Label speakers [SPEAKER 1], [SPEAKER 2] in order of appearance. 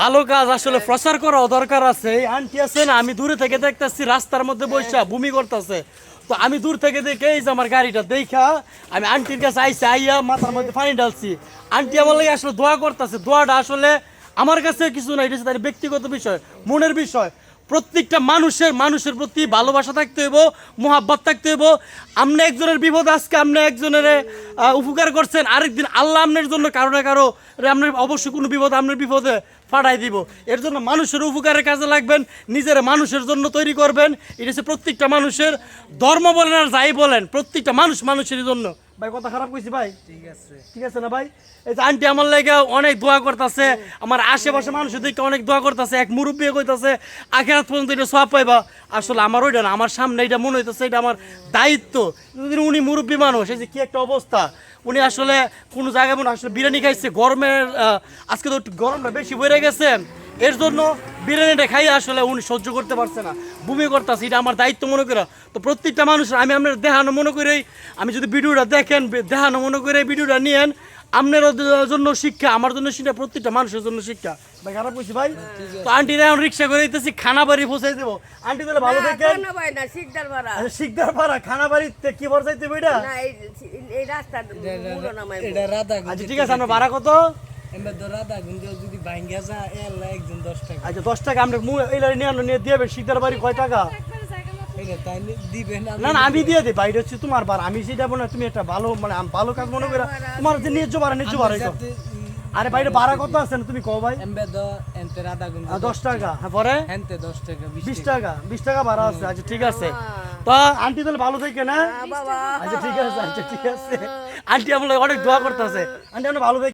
[SPEAKER 1] ভালো কাজ আসলে প্রচার করা দরকার আছে। এই আন্টি আছে না আমি দূরে থেকে দেখতেছি রাস্তার মধ্যে বৈশা ভূমি করতেছে। তো আমি দূর থেকে দেখে এই যে আমার গাড়িটা দেখা আমি আন্টির কাছে আইসি আইয়া মাথার মধ্যে পানি ঢালছি। আন্টি আমার লাগে আসলে দোয়া করতেছে। দোয়াটা আসলে আমার কাছে কিছু না এটা হচ্ছে তার ব্যক্তিগত বিষয় মনের বিষয়। প্রত্যেকটা মানুষের মানুষের প্রতি ভালোবাসা থাকতে হইব, মোহাব্বত থাকতে হইব। আপনি একজনের বিপদ আজকে আপনি একজনের উপকার করছেন, আরেকদিন আল্লাহ আপনার জন্য কারও না কারও আপনার অবশ্যই কোনো বিপদ আপনার বিপদে ফাটাই দিব। এর জন্য মানুষের উপকারের কাজে লাগবেন, নিজের মানুষের জন্য তৈরি করবেন। এটা হচ্ছে প্রত্যেকটা মানুষের, ধর্ম বলেন আর যাই বলেন, প্রত্যেকটা মানুষ মানুষের জন্য। ভাই কথা খারাপ কইছি ভাই?
[SPEAKER 2] ঠিক আছে।
[SPEAKER 1] ঠিক আছে না ভাই? এই যে আন্টি আমার লাগে অনেক দোয়া করতেছে আমার আশেপাশে মানুষের দিকে অনেক দোয়া করতেছে এক মুরব্বী কইতাছে আখেরাত পর্যন্ত এটা সব পাইবা। আসলে আমার ওইটা না আমার সামনে এটা মনে হইতেছে এটা আমার দায়িত্ব। যদি উনি মুরব্বী মানুষ এই যে কি একটা অবস্থা। উনি আসলে কোনো জায়গায় মনে আসলে বিরিয়ানি খাইছে গরমের আহ, আজকে তো একটু গরমটা বেশি বেড়ে গেছে। এর জন্য বিরিয়ানিটা খাই আসলে উনি সহ্য করতে পারছে না। ভূমি করতেছে এটা আমার দায়িত্ব মনে করে। তো প্রত্যেকটা মানুষ আমি আপনার দেহানো মনে করেই আমি যদি ভিডিওটা দেখেন দেহানো মনে করে ভিডিওটা নিয়েন আপনার জন্য শিক্ষা আমার জন্য শিক্ষা প্রত্যেকটা মানুষের জন্য শিক্ষা। ভাই খারাপ ভাই? তো আন্টি এখন রিক্সা করে দিতেছি খানা বাড়ি পৌঁছাই দেবো। আন্টি তাহলে ভালো থাকেন।
[SPEAKER 3] না শিকদার ভাড়া
[SPEAKER 1] শিকদার পাড়া খানা বাড়িতে কি এটা? আচ্ছা ঠিক আছে আপনার ভাড়া কত?
[SPEAKER 2] এবার তো রাধা যদি ভাঙ্গা যা এলা একজন দশ টাকা।
[SPEAKER 1] আচ্ছা টাকা আমরা মু নিয়ে আনো, নিয়ে বাড়ি কয় টাকা? না না আমি দিয়ে দিই বাইরে হচ্ছে তোমার বার। আমি সেটা হয় তুমি একটা ভালো মানে ভালো কাজ মনে করে তোমার যে ন্যায্য বাড়া ন্যায্য বাড়াই আরে বাইরে ভাড়া কত আছে না তুমি কও ভাই?
[SPEAKER 2] এমবে দ এনতে রাধা
[SPEAKER 1] টাকা হ্যাঁ পরে?
[SPEAKER 2] এনতে দশ টাকা বিশ
[SPEAKER 1] বিশ টাকা। বিশ টাকা ভাড়া আছে আচ্ছা ঠিক আছে। তো আন্টি তাহলে ভালো থেকে না?
[SPEAKER 3] বাবা।
[SPEAKER 1] আচ্ছা ঠিক আছে আচ্ছা ঠিক আছে। আন্টি আমার অনেক দোয়া করতেছে। আন্টি আমরা ভালো থেকে